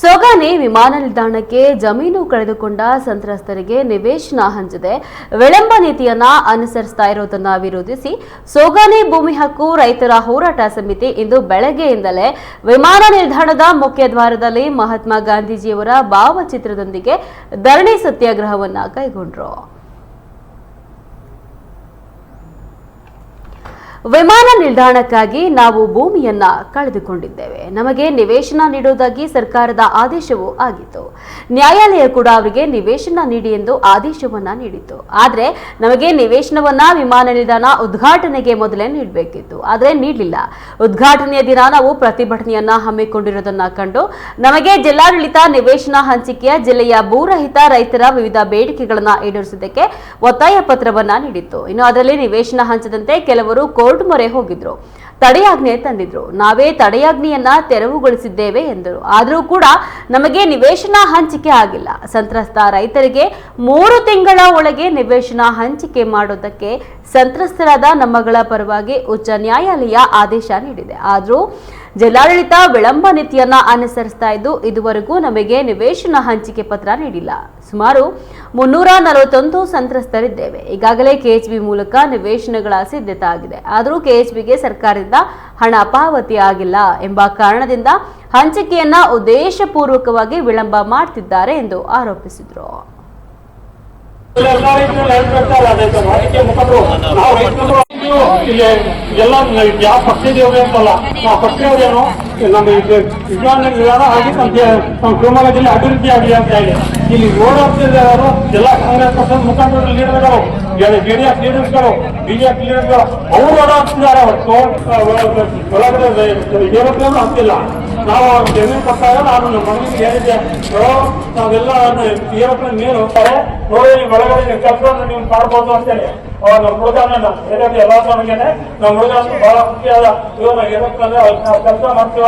ಸೊಗಾನೆ ವಿಮಾನ ನಿಲ್ದಾಣಕ್ಕೆ ಜಮೀನು ಕಳೆದುಕೊಂಡ ಸಂತ್ರಸ್ತರಿಗೆ ನಿವೇಶನ ಹಂಚದೆ. ವಿಳಂಬ ನೀತಿಯನ್ನ ಅನುಸರಿಸ್ತಾ ಇರೋದನ್ನ ವಿರೋಧಿಸಿ ಸೋಗಾನೆ ಭೂಮಿ ಹಕ್ಕು ರೈತರ ಹೋರಾಟ ಸಮಿತಿ ಇಂದು ಬೆಳಗ್ಗೆಯಿಂದಲೇ ವಿಮಾನ ನಿಲ್ದಾಣದ ಮುಖ್ಯ ದ್ವಾರದಲ್ಲಿ ಮಹಾತ್ಮ ಗಾಂಧೀಜಿಯವರ ಭಾವಚಿತ್ರದೊಂದಿಗೆ ಧರಣಿ ಸತ್ಯಾಗ್ರಹವನ್ನ ಕೈಗೊಂಡ್ರು. ವಿಮಾನ ನಿಲ್ದಾಣಕ್ಕಾಗಿ ನಾವು ಭೂಮಿಯನ್ನ ಕಳೆದುಕೊಂಡಿದ್ದೇವೆ. ನಮಗೆ ನಿವೇಶನ ನೀಡುವುದಾಗಿ ಸರ್ಕಾರದ ಆದೇಶವೂ ಆಗಿತ್ತು. ನ್ಯಾಯಾಲಯ ಕೂಡ ಅವರಿಗೆ ನಿವೇಶನ ನೀಡಿ ಎಂದು ಆದೇಶವನ್ನ ನೀಡಿತ್ತು. ಆದರೆ ನಮಗೆ ನಿವೇಶನವನ್ನ ವಿಮಾನ ನಿಲ್ದಾಣ ಉದ್ಘಾಟನೆಗೆ ಮೊದಲೇ ನೀಡಬೇಕಿತ್ತು. ಆದರೆ ನೀಡಲಿಲ್ಲ. ಉದ್ಘಾಟನೆಯ ದಿನ ನಾವು ಪ್ರತಿಭಟನೆಯನ್ನ ಹಮ್ಮಿಕೊಂಡಿರೋದನ್ನ ಕಂಡು ನಮಗೆ ಜಿಲ್ಲಾಡಳಿತ ನಿವೇಶನ ಹಂಚಿಕೆಯ ಜಿಲ್ಲೆಯ ಭೂರಹಿತ ರೈತರ ವಿವಿಧ ಬೇಡಿಕೆಗಳನ್ನ ಈಡೇರಿಸುವುದಕ್ಕೆ ಒತ್ತಾಯ ಪತ್ರವನ್ನ ನೀಡಿತ್ತು. ಇನ್ನು ಅದರಲ್ಲಿ ನಿವೇಶನ ಹಂಚದಂತೆ ಕೆಲವರು ಕೋರ್ಟ್ ಮೊರೆ ಹೋಗಿದ್ರು. ತಡೆಯಾಜ್ಞೆ ತಂದಿದ್ರು. ನಾವೇ ತಡೆಯಾಜ್ಞೆಯನ್ನ ತೆರವುಗೊಳಿಸಿದ್ದೇವೆ ಎಂದರು. ಆದರೂ ಕೂಡ ನಮಗೆ ನಿವೇಶನ ಹಂಚಿಕೆ ಆಗಿಲ್ಲ. ಸಂತ್ರಸ್ತ ರೈತರಿಗೆ ಮೂರು ತಿಂಗಳ ಒಳಗೆ ನಿವೇಶನ ಹಂಚಿಕೆ ಮಾಡೋದಕ್ಕೆ ಸಂತ್ರಸ್ತರಾದ ನಮ್ಮಗಳ ಪರವಾಗಿ ಉಚ್ಚ ನ್ಯಾಯಾಲಯ ಆದೇಶ ನೀಡಿದೆ. ಆದರೂ ಜಿಲ್ಲಾಡಳಿತ ವಿಳಂಬ ನೀತಿಯನ್ನ ಅನುಸರಿಸ್ತಾ ಇದ್ದು, ಇದುವರೆಗೂ ನಮಗೆ ನಿವೇಶನ ಹಂಚಿಕೆ ಪತ್ರ ನೀಡಿಲ್ಲ. ಸುಮಾರು ಮುನ್ನೂರ ನಲವತ್ತೊಂದು ಸಂತ್ರಸ್ತರಿದ್ದೇವೆ. ಈಗಾಗಲೇ ಕೆಎಚ್ಬಿ ಮೂಲಕ ನಿವೇಶನಗಳ ಸಿದ್ಧತೆ ಆಗಿದೆ. ಆದರೂ ಕೆಎಚ್ಬಿಗೆ ಸರ್ಕಾರದಿಂದ ಹಣ ಪಾವತಿ ಆಗಿಲ್ಲ ಎಂಬ ಕಾರಣದಿಂದ ಹಂಚಿಕೆಯನ್ನ ಉದ್ದೇಶಪೂರ್ವಕವಾಗಿ ವಿಳಂಬ ಮಾಡ್ತಿದ್ದಾರೆ ಎಂದು ಆರೋಪಿಸಿದರು. ಅದಕ್ಕೆ ನಾವು ರೈತರು ಇಲ್ಲಿ ಎಲ್ಲ ಯಾವ ಪಕ್ಷ ಇದೆಯೋ ಅಂತಲ್ಲ ನಾವು ಪಕ್ಷದೇವ್ರೇನು ನಮ್ಮ ವಿಜ್ಞಾನ ವಿಧಾನ ಆಗಿ ನಮ್ಮ ಶಿವಮೊಗ್ಗ ಜಿಲ್ಲೆ ಅಭಿವೃದ್ಧಿ ಆಗಲಿ ಅಂತ ಹೇಳಿ ಇಲ್ಲಿ ರೋಡ್ ಹೋಗ್ತಿದ್ದಾರೆ ಎಲ್ಲ ಕಾಂಗ್ರೆಸ್ ಪಕ್ಷದ ಮುಖಂಡರು ಲೀಡರ್ಗಳು ಜೆಡಿಎಸ್ ಲೀಡರ್ಸ್ಗಳು ಬಿಜೆಪಿ ಲೀಡರ್ಗಳು ಅವರು ಓಡಾಡ್ತಿದ್ದಾರೆ ಒಳಗಡೆ ದೇವತೆಗಳು ಆಗ್ತಿಲ್ಲ ನಾವು ಜಮೀನು ಕೊಟ್ಟಾಗ ನಾನು ನಮ್ಮ ಮನೆಗೆ ಹೇಳಿದ್ದೆ "ಬ್ರೋ, ನಾವೆಲ್ಲ ದೇವತೆ ನೀರು ಹೋಗ್ತಾರೆ ನೋಡಿ ಒಳಗಡೆ ಕೆಲಸವನ್ನು ನೀವು ಮಾಡ್ಬೋದು ಅಂತೇಳಿ ನಮ್ಮ ಹುಡುಗನ ಎಲ್ಲ ನಮಗೇನೆ ನಮ್ಮ ಹುಡುಗ ಬಹಳ ಮುಖ್ಯ ಅದ ಇವಾಗ ಅವ್ರ ಕೆಲಸ ಮಾಡ್ತೀವ.